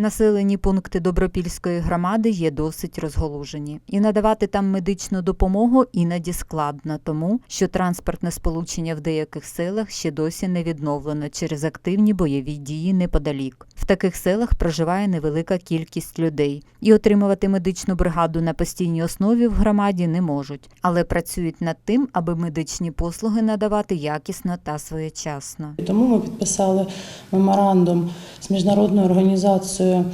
Населені пункти Добропільської громади є досить розголужені, і надавати там медичну допомогу іноді складно, тому що транспортне сполучення в деяких селах ще досі не відновлено через активні бойові дії неподалік. Таких селах проживає невелика кількість людей, і отримувати медичну бригаду на постійній основі в громаді не можуть, але працюють над тим, аби медичні послуги надавати якісно та своєчасно. Тому ми підписали меморандум з міжнародною організацією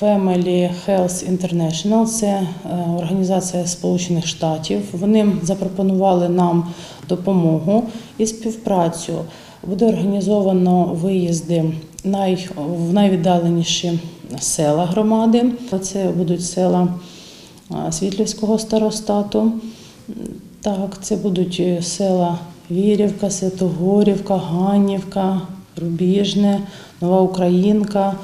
Family Health International, це е, організація Сполучених Штатів. Вони запропонували нам допомогу і співпрацю. Буде організовано виїзди най, в найвіддаленіші села громади. Це будуть села Світлівського старостату. Так, це будуть е, села Вірівка, Святогорівка, Ганівка, Рубіжне, Нова Українка.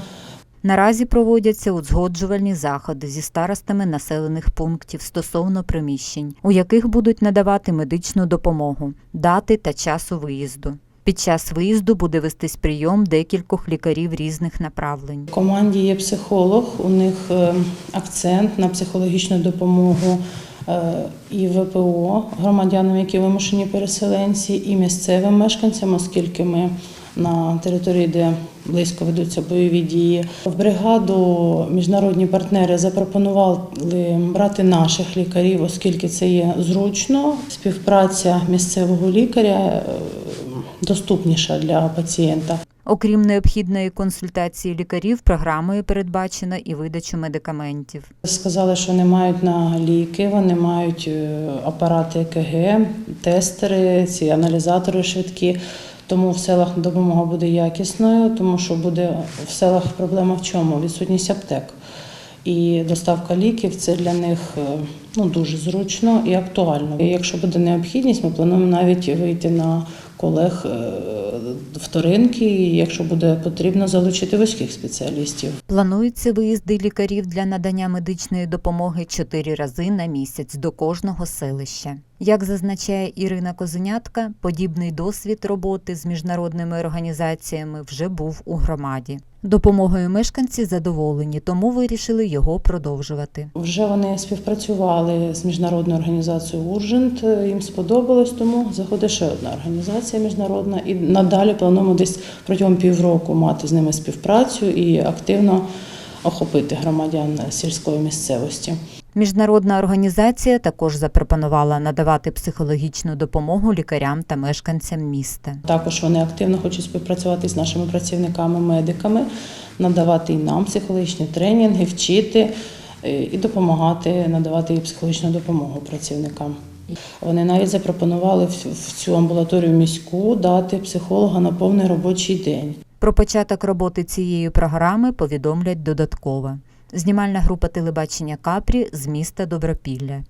Наразі проводяться узгоджувальні заходи зі старостами населених пунктів стосовно приміщень, у яких будуть надавати медичну допомогу, дати та часу виїзду. Під час виїзду буде вестись прийом декількох лікарів різних направлень. В команді є психолог, у них е, акцент на психологічну допомогу е, і ВПО громадянам, які вимушені переселенці, і місцевим мешканцям, оскільки ми на території, де близько ведуться бойові дії. В бригаду міжнародні партнери запропонували брати наших лікарів, оскільки це є зручно. Співпраця місцевого лікаря е, доступніша для пацієнта. Окрім необхідної консультації лікарів, програмою передбачено і видачу медикаментів. Сказали, що вони мають на ліки, вони мають е, апарати ЕКГ, тестери, ці аналізатори швидкі. Тому в селах допомога буде якісною, тому що буде в селах проблема в чому? Відсутність аптек. І доставка ліків це для них е, ну, дуже зручно і актуально. І якщо буде необхідність, ми плануємо навіть вийти на колег е, вторинки, якщо буде потрібно залучити вузьких спеціалістів. Плануються виїзди лікарів для надання медичної допомоги чотири рази на місяць до кожного селища. Як зазначає Ірина Козенятка, подібний досвід роботи з міжнародними організаціями вже був у громаді. Допомогою мешканці задоволені, тому вирішили його продовжувати. Вже вони співпрацювали з міжнародною організацією Уржент. Їм сподобалось, тому заходить ще одна організація міжнародна. І надалі плануємо десь протягом півроку мати з ними співпрацю і активно охопити громадян сільської місцевості. Міжнародна організація також запропонувала надавати психологічну допомогу лікарям та мешканцям міста. Також вони активно хочуть співпрацювати з нашими працівниками-медиками, надавати і нам психологічні тренінги, вчити е, і допомагати надавати психологічну допомогу працівникам. Вони навіть запропонували в цю амбулаторію міську дати психолога на повний робочий день. Про початок роботи цієї програми повідомлять додатково. Знімальна група телебачення Капрі з міста Добропілля.